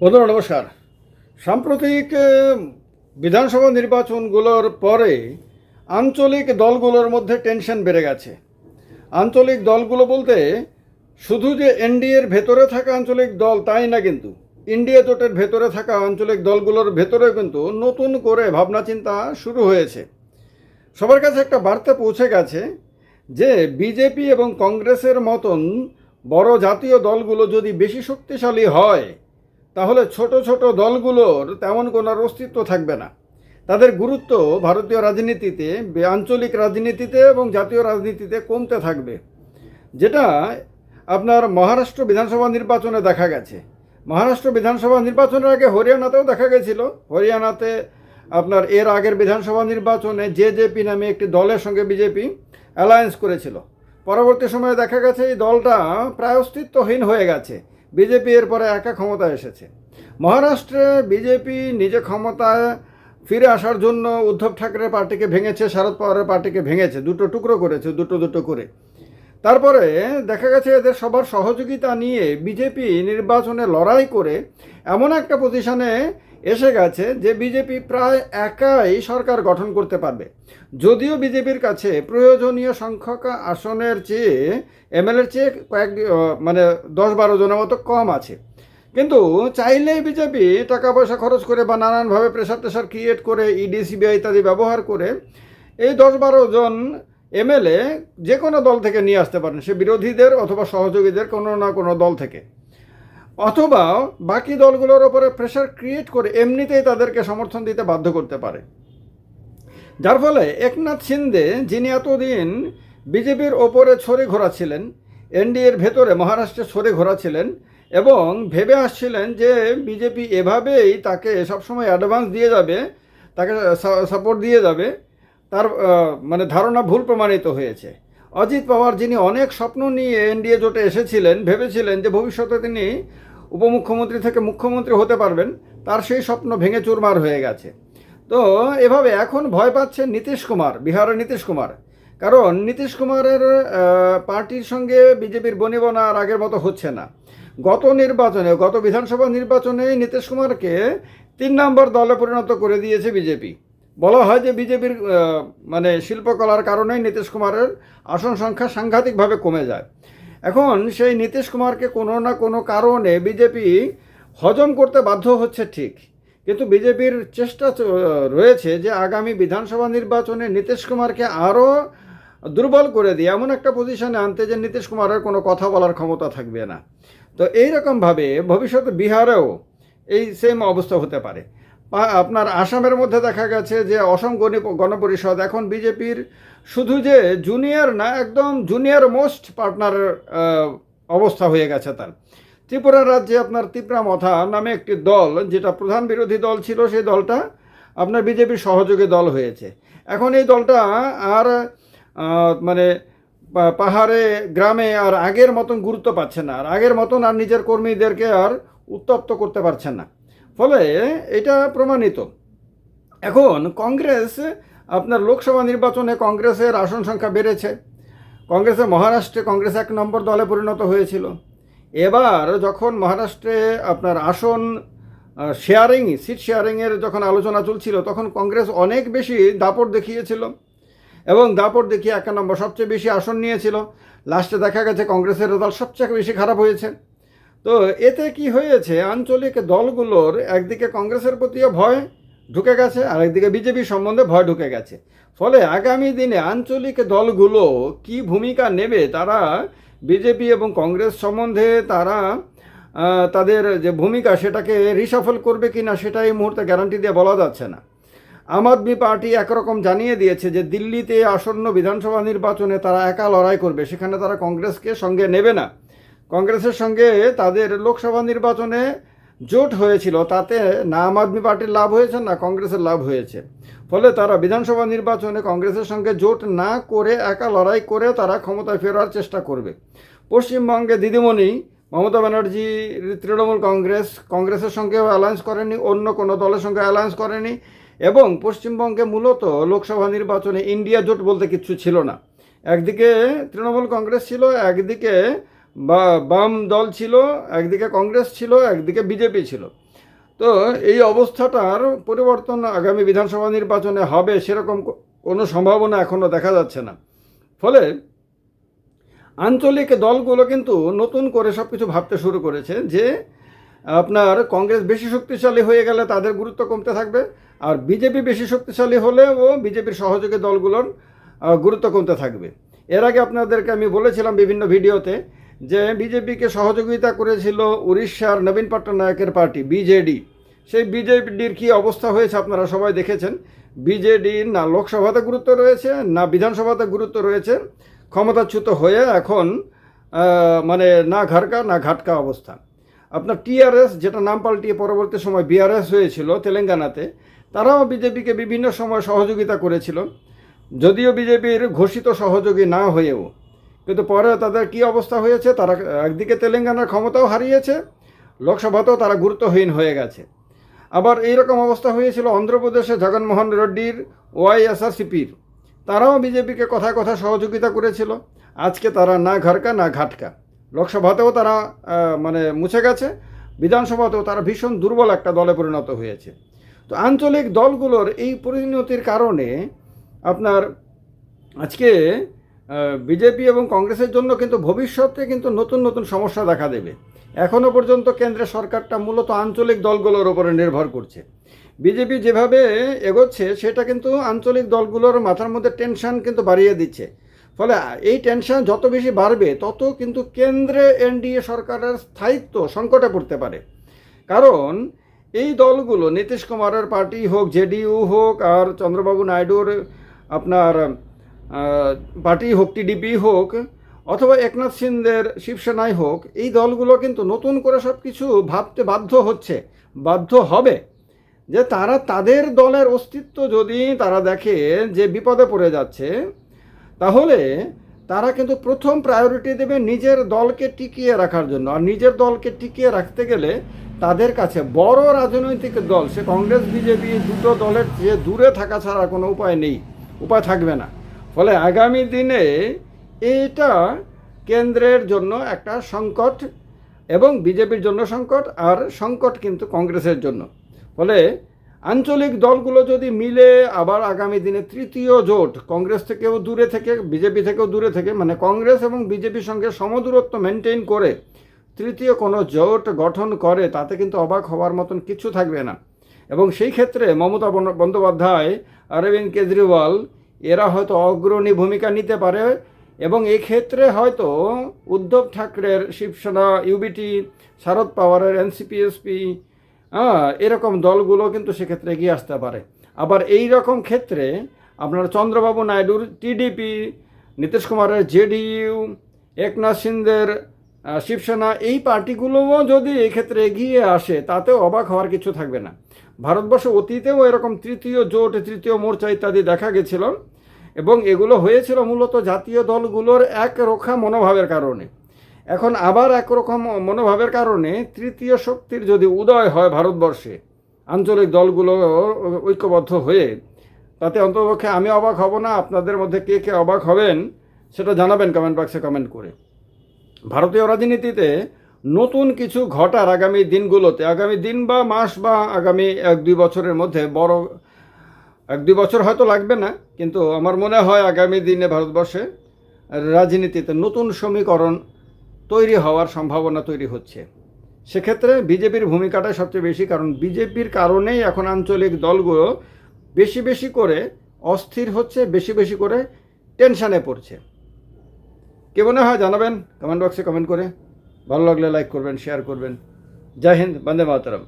বন্ধুরা, নমস্কার। সাম্প্রতিক বিধানসভা নির্বাচনগুলোর পরে আঞ্চলিক দলগুলোর মধ্যে টেনশন বেড়ে গেছে। আঞ্চলিক দলগুলো বলতে শুধু যে এনডিএর ভেতরে থাকা আঞ্চলিক দল তাই না কিন্তু, ইন্ডিয়া জোটের ভেতরে থাকা আঞ্চলিক দলগুলোর ভেতরেও কিন্তু নতুন করে ভাবনা চিন্তা শুরু হয়েছে। সবার কাছে একটা বার্তা পৌঁছে গেছে যে বিজেপি এবং কংগ্রেসের মতন বড় জাতীয় দলগুলো যদি বেশি শক্তিশালী হয় তাহলে ছোট ছোট দলগুলোর তেমন কোনো অস্তিত্ব থাকবে না। তাদের গুরুত্ব ভারতীয় রাজনীতিতে আঞ্চলিক রাজনীতিতে এবং জাতীয় রাজনীতিতে কমতে থাকবে। যেটা আপনার মহারাষ্ট্র বিধানসভা নির্বাচনে দেখা গেছে। মহারাষ্ট্র বিধানসভা নির্বাচনের আগে হরিয়ানাতেও দেখা গেছিল। হরিয়ানাতে আপনার এর আগের বিধানসভা নির্বাচনে জেজেপি নামে একটি দলের সঙ্গে বিজেপি অ্যালায়েন্স করেছিল। পরবর্তী সময়ে দেখা গেছে এই দলটা প্রায় অস্তিত্বহীন হয়ে গেছে। বিজেপি এরপরে একা ক্ষমতায় এসেছে। মহারাষ্ট্রে বিজেপি নিজে ক্ষমতায় ফিরে আসার জন্য উদ্ধব ঠাকরে পার্টিকে ভেঙেছে, শারদ পাওয়ারের পার্টিকে ভেঙেছে, দুটো টুকরো করেছে, দুটো দুটো করে। তারপরে দেখা গেছে এদের সবার সহযোগিতা নিয়ে বিজেপি নির্বাচনে লড়াই করে এমন একটা পজিশনে এসে গেছে যে বিজেপি প্রায় একাই সরকার গঠন করতে পারবে। যদিও বিজেপির কাছে প্রয়োজনীয় সংখ্যক আসনের চেয়ে, এমএলএর চেয়ে কয়েক মানে দশ বারো জনের মতো কম আছে। কিন্তু চাইলেই বিজেপি টাকা পয়সা খরচ করে বা নানানভাবে প্রেশার টেশার ক্রিয়েট করে ইডি সিবিআই ইত্যাদি ব্যবহার করে, এই দশ বারো জন এমএলএ যে কোনো দল থেকে নিয়ে আসতে পারেন, সে বিরোধীদের অথবা সহযোগীদের কোনো না কোনো দল থেকে। অথবা বাকি দলগুলোর ওপরে প্রেশার ক্রিয়েট করে এমনিতেই তাদেরকে সমর্থন দিতে বাধ্য করতে পারে। যার ফলে একনাথ শিন্দে, যিনি এতদিন বিজেপির ওপরে ছড়ে ঘোরাচ্ছিলেন এনডিএর ভেতরে মহারাষ্ট্রে ছড়ে ঘোরাচ্ছিলেন এবং ভেবে আসছিলেন যে বিজেপি এভাবেই তাকে সবসময় অ্যাডভান্স দিয়ে যাবে, তাকে সাপোর্ট দিয়ে যাবে, তার মানে ধারণা ভুল প্রমাণিত হয়েছে। অজিত পাওয়ার যিনি অনেক স্বপ্ন নিয়ে এনডিএ জোটে এসেছিলেন, ভেবেছিলেন যে ভবিষ্যতে তিনি উপমুখ্যমন্ত্রী থেকে মুখ্যমন্ত্রী হতে পারবেন, তার সেই স্বপ্ন ভেঙে চুরমার হয়ে গেছে। তো এভাবে এখন ভয় পাচ্ছে নীতিশ কুমার, বিহারের নীতিশ কুমার। কারণ নীতিশ কুমারের পার্টির সঙ্গে বিজেপির বনিবনা আর আগের মতো হচ্ছে না। গত নির্বাচনে, গত বিধানসভা নির্বাচনে নীতিশ কুমারকে তিন নম্বর দলে পরিণত করে দিয়েছে বিজেপি। বলা হয় যে বিজেপির মানে শিল্পকলার কারণেই নীতিশ কুমারের আসন সংখ্যা সাংঘাতিকভাবে কমে যায়। এখন সেই নীতিশ কুমারকে কোনো না কোনো কারণে বিজেপি হজম করতে বাধ্য হচ্ছে ঠিক। কিন্তু বিজেপির চেষ্টা রয়েছে যে আগামী বিধানসভা নির্বাচনে নীতিশ কুমারকে আরও দুর্বল করে দিয়ে, এমন একটা পজিশনে আনতে যে নীতিশ কুমারের কোনো কথা বলার ক্ষমতা থাকবে না। তো এইরকমভাবে ভবিষ্যতে বিহারেও এই সেম অবস্থা হতে পারে। আপনার আসামের মধ্যে দেখা গেছে যে অসম গণ গণপরিষদ, এখন বিজেপির শুধু যে জুনিয়র না, একদম জুনিয়র মোস্ট পার্টনার অবস্থা হয়ে গেছে তার। ত্রিপুরা রাজ্যে আপনার ত্রিপুরা মথা নামে একটি দল, যেটা প্রধান বিরোধী দল ছিল, সেই দলটা আপনার বিজেপির সহযোগী দল হয়েছে। এখন এই দলটা আর মানে পাহাড়ে, গ্রামে আর আগের মতন গুরুত্ব পাচ্ছে না। আর আগের মতন আর নিজের কর্মীদেরকে আর উত্তপ্ত করতে পারছে না। ফলে এটা প্রমাণিত। এখন কংগ্রেস, আপনার লোকসভা নির্বাচনে কংগ্রেসের আসন সংখ্যা বেড়েছে। কংগ্রেসে মহারাষ্ট্রে কংগ্রেস এক নম্বর দলে পরিণত হয়েছিল। এবার যখন মহারাষ্ট্রে আপনার আসন শেয়ারিং সিট শেয়ারিংয়ের যখন আলোচনা চলছিল, তখন কংগ্রেস অনেক বেশি দাপট দেখিয়েছিল এবং দাপট দেখিয়ে এক নম্বর সবচেয়ে বেশি আসন নিয়েছিল। লাস্টে দেখা গেছে কংগ্রেসের রেজাল্ট সবচেয়ে বেশি খারাপ হয়েছে। তো এতে কি হয়েছে? আঞ্চলিক দলগুলোর একদিকে কংগ্রেসের প্রতিও ভয় ঢুকে গেছে, আর একদিকে বিজেপি সম্বন্ধে ভয় ঢুকে গেছে। ফলে আগামী দিনে আঞ্চলিক দলগুলো কি ভূমিকা নেবে? তারা বিজেপি এবং কংগ্রেস সম্বন্ধে তারা তাদের যে ভূমিকা সেটাকে রিসাফল করবে কি না সেটা এই মুহূর্তে গ্যারান্টি দিয়ে বলা যাচ্ছে না। আম আদমি পার্টি একরকম জানিয়ে দিয়েছে যে দিল্লিতে আসন্ন বিধানসভা নির্বাচনে তারা একা লড়াই করবে, সেখানে তারা কংগ্রেসকে সঙ্গে নেবে না। কংগ্রেসের সঙ্গে তাদের লোকসভা নির্বাচনে জোট হয়েছিল, তাতে না আম আদমি পার্টির লাভ হয়েছে, না কংগ্রেসের লাভ হয়েছে। ফলে তারা বিধানসভা নির্বাচনে কংগ্রেসের সঙ্গে জোট না করে, একা লড়াই করে তারা ক্ষমতায় ফেরার চেষ্টা করবে। পশ্চিমবঙ্গে দিদিমণি, মমতা ব্যানার্জির তৃণমূল কংগ্রেস, কংগ্রেসের সঙ্গেও অ্যালায়েন্স করেনি, অন্য কোনো দলের সঙ্গে অ্যালায়েন্স করেনি এবং পশ্চিমবঙ্গে মূলত লোকসভা নির্বাচনে ইন্ডিয়া জোট বলতে কিচ্ছু ছিল না। একদিকে তৃণমূল কংগ্রেস ছিল, একদিকে বা বাম দল ছিল, একদিকে কংগ্রেস ছিল, একদিকে বিজেপি ছিল। তো এই অবস্থাটার পরিবর্তন আগামী বিধানসভা নির্বাচনে হবে সেরকম কোনো সম্ভাবনা এখনও দেখা যাচ্ছে না। ফলে আঞ্চলিক দলগুলো কিন্তু নতুন করে সব কিছু ভাবতে শুরু করেছে যে, আপনার কংগ্রেস বেশি শক্তিশালী হয়ে গেলে তাদের গুরুত্ব কমতে থাকবে, আর বিজেপি বেশি শক্তিশালী হলেও বিজেপির সহযোগী দলগুলোর গুরুত্ব কমতে থাকবে। এর আগে আপনাদেরকে আমি বলেছিলাম বিভিন্ন ভিডিওতে যে বিজেপিকে সহযোগিতা করেছিল উড়িষ্যার নবীন পট্টনায়কের পার্টি, বিজেডি। সেই বিজেডির কি অবস্থা হয়েছে আপনারা সবাই দেখেছেন? বিজেডির না লোকসভাতে গুরুত্ব রয়েছে, না বিধানসভাতে গুরুত্ব রয়েছে, ক্ষমতাচ্যুত হয়ে এখন মানে না ঘাটকা না ঘাটকা অবস্থা। আপনার টিআরএস যেটা নাম পাল্টিয়ে পরবর্তী সময় বিআরএস হয়েছিল তেলেঙ্গানাতে, তারাও বিজেপিকে বিভিন্ন সময় সহযোগিতা করেছিল। যদিও বিজেপির ঘোষিত সহযোগী না হয়েও। কিন্তু পরে তাদের কি অবস্থা হয়েছে, তারা একদিকে তেলেঙ্গানার ক্ষমতাও হারিয়েছে, লোকসভাতেও তারা গুরুত্বহীন হয়ে গেছে। আবার এইরকম অবস্থা হয়েছিল অন্ধ্রপ্রদেশে জগনমোহন রেড্ডির ওয়াইএসআরসিপির তারাও বিজেপিকে কথায় কথা সহযোগিতা করেছিল। আজকে তারা না ঘরকা না ঘাটকা। লোকসভাতেও তারা মানে মুছে গেছে, বিধানসভাতেও তারা ভীষণ দুর্বল একটা দলে পরিণত হয়েছে। তো আঞ্চলিক দলগুলোর এই পরিণতির কারণে আপনার আজকে বিজেপি এবং কংগ্রেসের জন্য কিন্তু ভবিষ্যতে কিন্তু নতুন নতুন সমস্যা দেখা দেবে। এখনও পর্যন্ত কেন্দ্রের সরকারটা মূলত আঞ্চলিক দলগুলোর ওপরে নির্ভর করছে। বিজেপি যেভাবে এগোচ্ছে, সেটা কিন্তু আঞ্চলিক দলগুলোর মাথার মধ্যে টেনশন কিন্তু বাড়িয়ে দিচ্ছে। ফলে এই টেনশন যত বেশি বাড়বে, তত কিন্তু কেন্দ্রে এনডিএ সরকারের স্থায়িত্ব সংকটে পড়তে পারে। কারণ এই দলগুলো, নীতিশ কুমারের পার্টি হোক, জেডিইউ হোক, আর চন্দ্রবাবু নাইডুর আপনার পার্টি হোক, টিডিপি হোক, অথবা একনাথ সিন্দের শিবসেনাই হোক, এই দলগুলো কিন্তু নতুন করে সব কিছু ভাবতে বাধ্য হচ্ছে, বাধ্য হবে যে তারা তাদের দলের অস্তিত্ব যদি তারা দেখে যে বিপদে পড়ে যাচ্ছে, তাহলে তারা কিন্তু প্রথম প্রায়োরিটি দেবে নিজের দলকে টিকিয়ে রাখার জন্য। আর নিজের দলকে টিকিয়ে রাখতে গেলে তাদের কাছে বড় রাজনৈতিক দল, সে কংগ্রেস, বিজেপি দুটো দলের যে দূরে থাকা ছাড়া কোনো উপায় নেই, উপায় থাকবে না। ফলে আগামী দিনে এটা কেন্দ্রের জন্য একটা সংকট এবং বিজেপির জন্য সংকট আর সংকট কিন্তু কংগ্রেসের জন্য। ফলে আঞ্চলিক দলগুলো যদি মিলে আবার আগামী দিনে তৃতীয় জোট, কংগ্রেস থেকেও দূরে থেকে, বিজেপি থেকেও দূরে থেকে মানে কংগ্রেস এবং বিজেপির সঙ্গে সমদূরত্ব মেনটেন করে তৃতীয় কোনো জোট গঠন করে, তাতে কিন্তু অবাক হওয়ার মতন কিছু থাকবে না। এবং সেই ক্ষেত্রে মমতা বন্দ্যোপাধ্যায়, অরবিন্দ কেজরিওয়াল এরা হয়তো অগ্রণী ভূমিকা নিতে পারে এবং এই ক্ষেত্রে হয়তো উদ্ধব ঠাকরের শিবসেনা ইউবিটি শারদ পাওয়ারের এনসিপিএসপি হ্যাঁ এরকম দলগুলো কিন্তু সেক্ষেত্রে এগিয়ে আসতে পারে। আবার এই রকম ক্ষেত্রে আপনার চন্দ্রবাবু নাইডুর টিডিপি নীতিশ কুমারের জেডিইউ একনাথ সিন্দের শিবসেনা, এই পার্টিগুলোও যদি এক্ষেত্রে এগিয়ে আসে, তাতেও অবাক হওয়ার কিছু থাকবে না। ভারতবর্ষ অতীতেও এরকম তৃতীয় জোট, তৃতীয় মোর্চা ইত্যাদি দেখা গেছিল এবং এগুলো হয়েছিল মূলত জাতীয় দলগুলোর একরোখা মনোভাবের কারণে। এখন আবার একরকম মনোভাবের কারণে তৃতীয় শক্তির যদি উদয় হয় ভারতবর্ষে, আঞ্চলিক দলগুলো ঐক্যবদ্ধ হয়ে, তাতে অন্তপক্ষে আমি অবাক হব না, আপনাদের মধ্যে কে কে অবাক হবেন, সেটা জানাবেন কমেন্ট বক্সে কমেন্ট করে। ভারতীয় রাজনীতিতে নতুন কিছু ঘটার আগামী দিনগুলোতে, আগামী দিন বা মাস বা আগামী এক দুই বছরের মধ্যে বড়, এক দুই বছর হয়তো লাগবে না, কিন্তু আমার মনে হয় আগামী দিনে ভারতবর্ষে রাজনীতিতে নতুন সমীকরণ তৈরি হওয়ার সম্ভাবনা তৈরি হচ্ছে। সেক্ষেত্রে বিজেপির ভূমিকাটা সবচেয়ে বেশি, কারণ বিজেপির কারণেই এখন আঞ্চলিক দলগুলো বেশি বেশি করে অস্থির হচ্ছে, বেশি বেশি করে টেনশানে পড়ছে। কে মনে হয় জানাবেন? কমেন্ট বক্সে কমেন্ট করে। ভালো লাগলে লাইক করবেন শেয়ার করবেন। জয় হিন্দ বন্দে মাতরম।